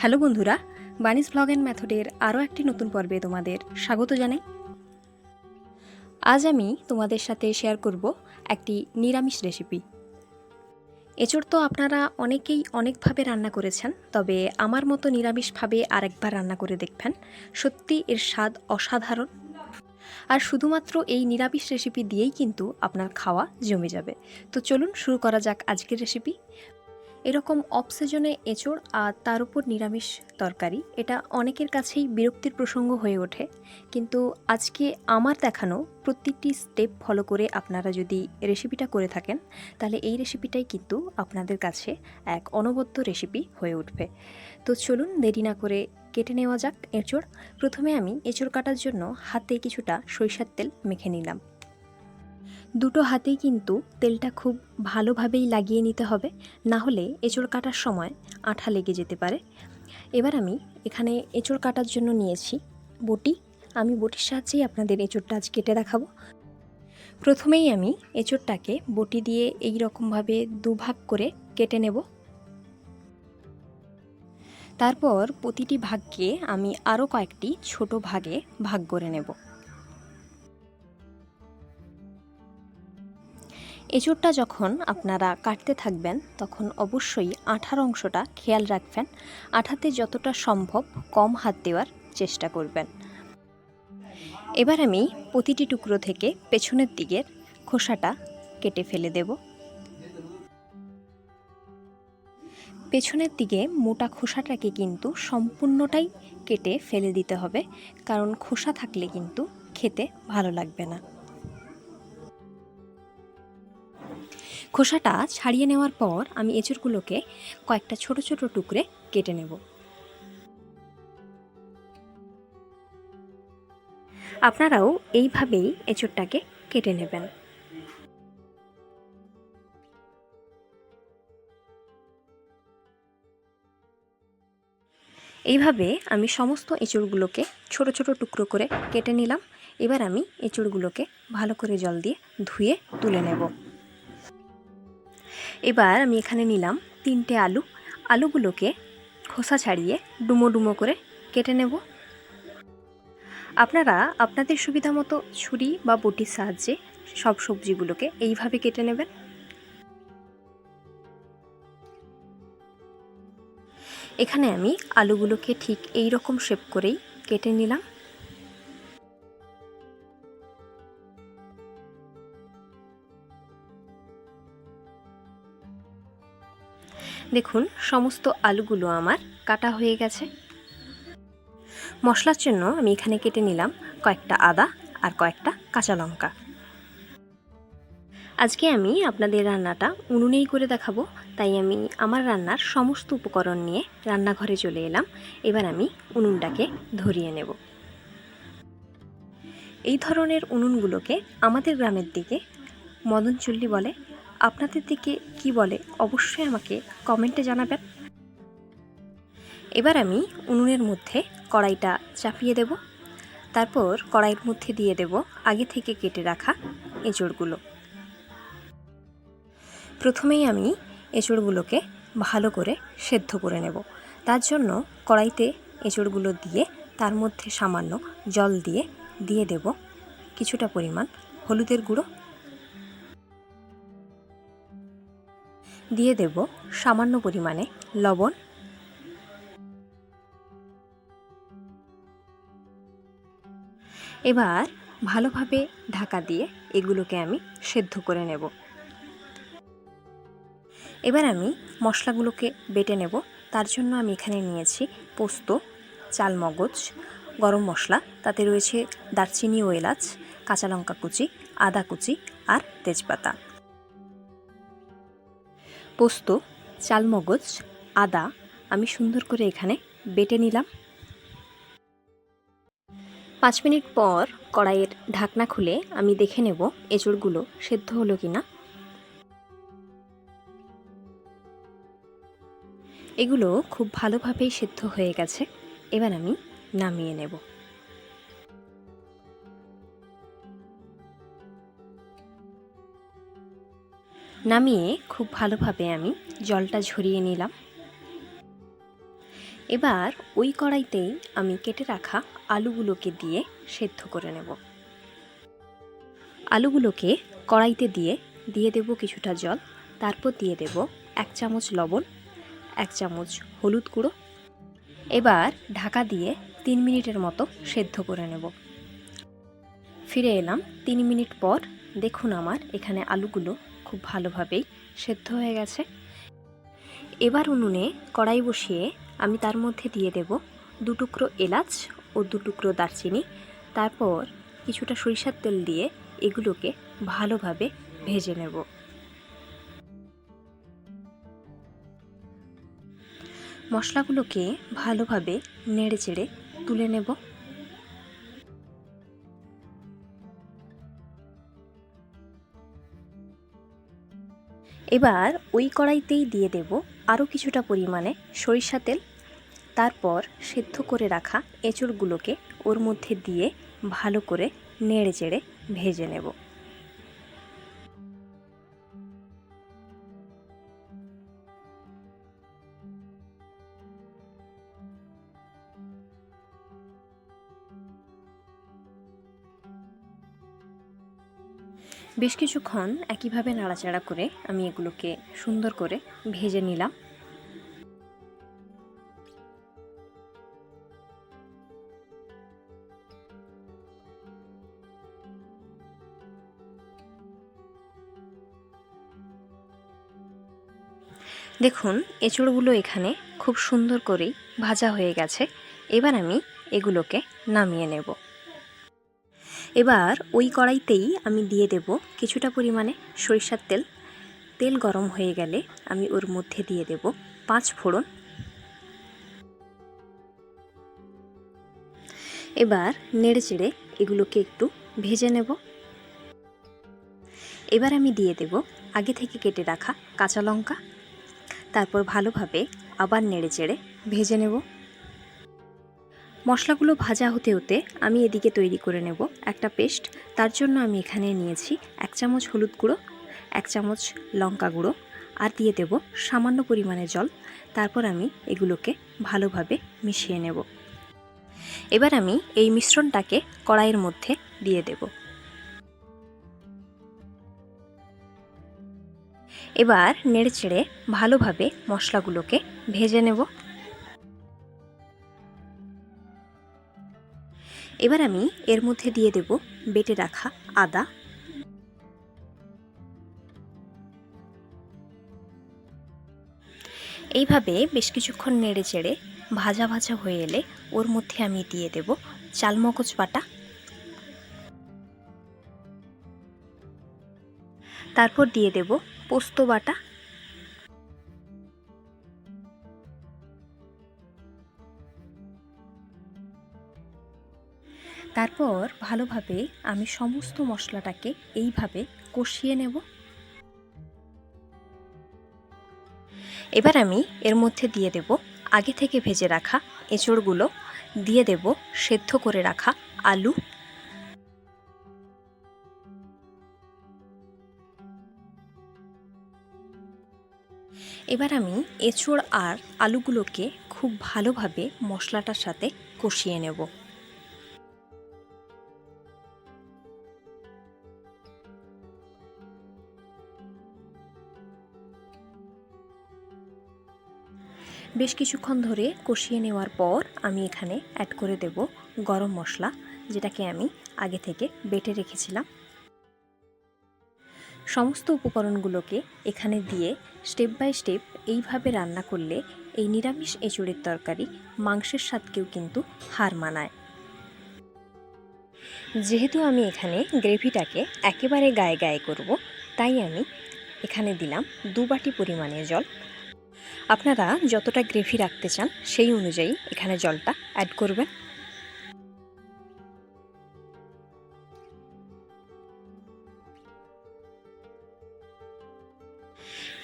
Hello বন্ধুরা, বানিস blog and ম্যাথডের আরও একটি নতুন পর্বে তোমাদের স্বাগত জানাই। আজ আমি তোমাদের সাথে শেয়ার করব একটি নিরামিষ রেসিপি এচোড় তো আপনারা অনেকেই অনেকভাবে রান্না করেছেন, তবে আমার মতো নিরামিষভাবে আরেকবার রান্না করে দেখবেন, সত্যি এর স্বাদ অসাধারণ। আর শুধুমাত্র এই নিরামিষ রেসিপি দিয়েই কিন্তু আপনার খাওয়া জমে যাবে। তো চলুন শুরু করা যাক আজকের রেসিপি এরকম অফ সিজনে এঁচোড় আর তার উপর নিরামিষ তরকারি, এটা অনেকের কাছেই বিরক্তির প্রসঙ্গ হয়ে ওঠে। কিন্তু আজকে আমার দেখানো প্রত্যেকটি স্টেপ ফলো করে আপনারা যদি রেসিপিটা করে থাকেন, তাহলে এই রেসিপিটাই কিন্তু আপনাদের কাছে এক অনবদ্য রেসিপি হয়ে উঠবে। তো চলুন দেরি না করে কেটে নেওয়া যাক এঁচোড়। প্রথমে আমি এঁচোড় কাটার জন্য হাতে কিছুটা সরিষার তেল মেখে নিলাম। দুটো হাতেই কিন্তু তেলটা খুব ভালোভাবেই লাগিয়ে নিতে হবে না হলে এঁচড় কাটার সময় আঠা লেগে যেতে পারে। এবার আমি এখানে এঁচড় কাটার জন্য নিয়েছি বটি। আমি বটির সাহায্যেই আপনাদের এঁচড়টা আজ কেটে দেখাবো। প্রথমেই আমি এঁচড়টাকে বটি দিয়ে এই রকমভাবে দুভাগ করে কেটে নেব। তারপর প্রতিটি ভাগকে আমি আরও কয়েকটি ছোট ভাগে ভাগ করে নেব। এঁচোড়টা যখন আপনারা কাটতে থাকবেন, তখন অবশ্যই আঠার অংশটা খেয়াল রাখবেন। আঠাতে যতটা সম্ভব কম হাত দেওয়ার চেষ্টা করবেন। এবার আমি প্রতিটি টুকরো থেকে পেছনের দিকের খোসাটা কেটে ফেলে দেব। পেছনের দিকে মোটা খোসাটাকে কিন্তু সম্পূর্ণটাই কেটে ফেলে দিতে হবে, কারণ খোসা থাকলে কিন্তু খেতে ভালো লাগবে না। খোসাটা ছাড়িয়ে নেওয়ার পর আমি এঁচড়গুলোকে কয়েকটা ছোট ছোট টুকরে কেটে নেব। আপনারাও এইভাবেই এঁচড়টাকে কেটে নেবেন। এইভাবে আমি সমস্ত এঁচড়গুলোকে ছোট ছোট টুকরো করে কেটে নিলাম। এবার আমি এঁচড়গুলোকে ভালো করে জল দিয়ে ধুয়ে তুলে নেব। এবার আমি এখানে নিলাম তিনটে আলু। আলুগুলোকে খোসা ছাড়িয়ে ডুমো ডুমো করে কেটে নেব। আপনারা আপনাদের সুবিধা মতো ছুরি বা বটির সাহায্যে সব সবজিগুলোকে এইভাবে কেটে নেবেন। এখানে আমি আলুগুলোকে ঠিক এই রকম শেপ করেই কেটে নিলাম। দেখুন, সমস্ত আলুগুলো আমার কাটা হয়ে গেছে। মশলার জন্য আমি এখানে কেটে নিলাম কয়েকটা আদা আর কয়েকটা কাঁচা লঙ্কা। আজকে আমি আপনাদের রান্নাটা উনুনেই করে দেখাবো, তাই আমি আমার রান্নার সমস্ত উপকরণ নিয়ে রান্নাঘরে চলে এলাম। এবার আমি উনুনটাকে ধরিয়ে নেব। এই ধরনের উনুনগুলোকে আমাদের গ্রামের দিকে মদন চুল্লি বলে আপনাদের দিকে কি বলে, অবশ্যই আমাকে কমেন্টে জানাবেন। এবার আমি উনুনের মধ্যে কড়াইটা চাপিয়ে দেব। তারপর কড়াইয়ের মধ্যে দিয়ে দেব আগে থেকে কেটে রাখা এঁচড়গুলো। প্রথমেই আমি এঁচড়গুলোকে ভালো করে সেদ্ধ করে নেব। তার জন্য কড়াইতে এঁচড়গুলো দিয়ে তার মধ্যে সামান্য জল দিয়ে দিয়ে দেব। কিছুটা পরিমাণ হলুদের গুঁড়ো দিয়ে দেব সামান্য পরিমাণে লবণ। এবার ভালোভাবে ঢাকা দিয়ে এগুলোকে আমি সেদ্ধ করে নেব। এবার আমি মশলাগুলোকে বেটে নেব। তার জন্য আমি এখানে নিয়েছি পোস্ত, চালমগজ, গরম মশলা, তাতে রয়েছে দারচিনি ও এলাচ, কাঁচা লঙ্কা কুচি, আদা কুচি আর তেজপাতা। পোস্ত, চালমগজ, আদা আমি সুন্দর করে এখানে বেটে নিলাম। পাঁচ মিনিট পর কড়াইয়ের ঢাকনা খুলে আমি দেখে নেব এঁচড়গুলো সেদ্ধ হলো কি না এগুলো খুব ভালোভাবেই সেদ্ধ হয়ে গেছে। এবার আমি নামিয়ে নেব। নামিয়ে খুব ভালোভাবে আমি জলটা ঝরিয়ে নিলাম। এবার ওই কড়াইতেই আমি কেটে রাখা আলুগুলোকে দিয়ে সেদ্ধ করে নেব। আলুগুলোকে কড়াইতে দিয়ে দিয়ে দেব কিছুটা জল, তারপর দিয়ে দেব এক চামচ লবণ, এক চামচ হলুদ গুঁড়ো। এবার ঢাকা দিয়ে তিন মিনিটের মতো সেদ্ধ করে নেব। ফিরে এলাম তিন মিনিট পর। দেখুন আমার এখানে আলুগুলো খুব ভালোভাবেই সেদ্ধ হয়ে গেছে। এবার উনুনে কড়াই বসিয়ে আমি তার মধ্যে দিয়ে দেব দু টুকরো এলাচ ও দু টুকরো দারচিনি। তারপর কিছুটা সরিষার তেল দিয়ে এগুলোকে ভালোভাবে ভেজে নেব। মশলাগুলোকে ভালোভাবে নেড়ে চেড়ে তুলে নেব। এবার ওই কড়াইতেই দিয়ে দেব আরও কিছুটা পরিমাণে সরিষা তেল। তারপর সেদ্ধ করে রাখা এঁচড়গুলোকে ওর মধ্যে দিয়ে ভালো করে নেড়ে চেড়ে ভেজে নেব। বেশ কিছুক্ষণ একইভাবে নাড়াচাড়া করে আমি এগুলোকে সুন্দর করে ভেজে নিলাম। দেখুন, এঁচড়গুলো এখানে খুব সুন্দর করেই ভাজা হয়ে গেছে। এবার আমি এগুলোকে নামিয়ে নেব। এবার ওই কড়াইতেই আমি দিয়ে দেব কিছুটা পরিমাণে সরিষার তেল। তেল গরম হয়ে গেলে আমি ওর মধ্যে দিয়ে দেব পাঁচ ফোড়ন। এবার নেড়ে চেড়ে এগুলোকে একটু ভেজে নেব। এবার আমি দিয়ে দেব আগে থেকে কেটে রাখা কাঁচা লঙ্কা। তারপর ভালোভাবে আবার নেড়ে চেড়ে ভেজে নেব। মশলাগুলো ভাজা হতে হতে আমি এদিকে তৈরি করে নেব একটা পেস্ট। তার জন্য আমি এখানে নিয়েছি এক চামচ হলুদ গুঁড়ো, এক চামচ লঙ্কা গুঁড়ো আর দিয়ে দেব সামান্য পরিমাণে জল। তারপর আমি এগুলোকে ভালোভাবে মিশিয়ে নেব। এবার আমি এই মিশ্রণটাকে কড়াইয়ের মধ্যে দিয়ে দেব। এবার নেড়েচেড়ে ভালোভাবে মশলাগুলোকে ভেজে নেব। এবার আমি এর মধ্যে দিয়ে দেব বেটে রাখা আদা। এইভাবে বেশ কিছুক্ষণ নেড়ে চেড়ে ভাজা ভাজা হয়ে এলে ওর মধ্যে আমি দিয়ে দেব চালমগজ বাটা। তারপর দিয়ে দেব পোস্ত বাটা। তারপর ভালোভাবে আমি সমস্ত মশলাটাকে এইভাবে কষিয়ে নেব। এবার আমি এর মধ্যে দিয়ে দেব আগে থেকে ভেজে রাখা এঁচড়গুলো, দিয়ে দেব সেদ্ধ করে রাখা আলু। এবার আমি এঁচড় আর আলুগুলোকে খুব ভালোভাবে মশলাটার সাথে কষিয়ে নেব। বেশ কিছুক্ষণ ধরে কষিয়ে নেওয়ার পর আমি এখানে অ্যাড করে দেব গরম মশলা, যেটাকে আমি আগে থেকে বেটে রেখেছিলাম। সমস্ত উপকরণগুলোকে এখানে দিয়ে স্টেপ বাই স্টেপ এইভাবে রান্না করলে এই নিরামিষ এঁচুড়ের তরকারি মাংসের স্বাদকেও কিন্তু হার মানায়। যেহেতু আমি এখানে গ্রেভিটাকে একেবারে গায়ে গায়ে করব, তাই আমি এখানে দিলাম দু বাটি পরিমাণে জল আপনারা যতটা গ্রেভি রাখতে চান সেই অনুযায়ী এখানে জলটা অ্যাড করবেন।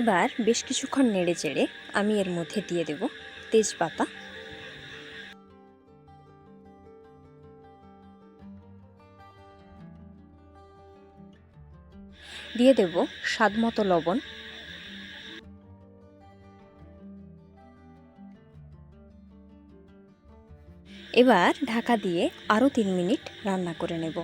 এবার বেশ কিছুক্ষণ নেড়ে চেড়ে আমি এর মধ্যে দিয়ে দেব তেজপাতা। দিয়ে দেব স্বাদ মতো লবণ। এবার ঢাকা দিয়ে আরও তিন মিনিট রান্না করে নেব।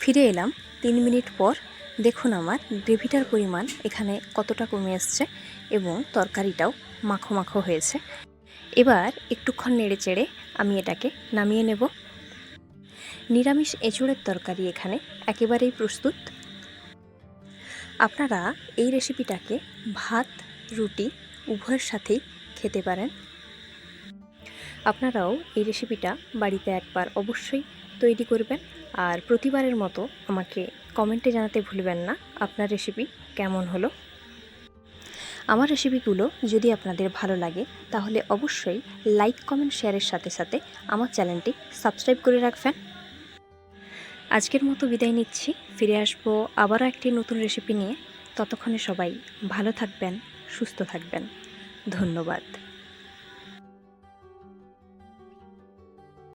ফিরে এলাম তিন মিনিট পর। দেখুন আমার গ্রেভিটার পরিমাণ এখানে কতটা কমে এসছে এবং তরকারিটাও মাখো মাখো হয়েছে। এবার একটুক্ষণ নেড়ে চেড়ে আমি এটাকে নামিয়ে নেব। নিরামিষ এঁচুড়ের তরকারি এখানে একেবারেই প্রস্তুত। আপনারা এই রেসিপিটাকে ভাত, রুটি উভয়ের সাথেই খেতে পারেন। আপনারাও এই রেসিপিটা বাড়িতে একবার অবশ্যই তৈরি করবেন। আর প্রতিবারের মতো আমাকে কমেন্টে জানাতে ভুলবেন না আপনার রেসিপি কেমন হলো। আমার রেসিপিগুলো যদি আপনাদের ভালো লাগে, তাহলে অবশ্যই লাইক কমেন্ট শেয়ারের সাথে সাথে আমার চ্যানেলটি সাবস্ক্রাইব করে রাখবেন। আজকের মতো বিদায় নিচ্ছি। ফিরে আসব আবারও একটি নতুন রেসিপি নিয়ে। ততক্ষণে সবাই ভালো থাকবেন, সুস্থ থাকবেন। ধন্যবাদ।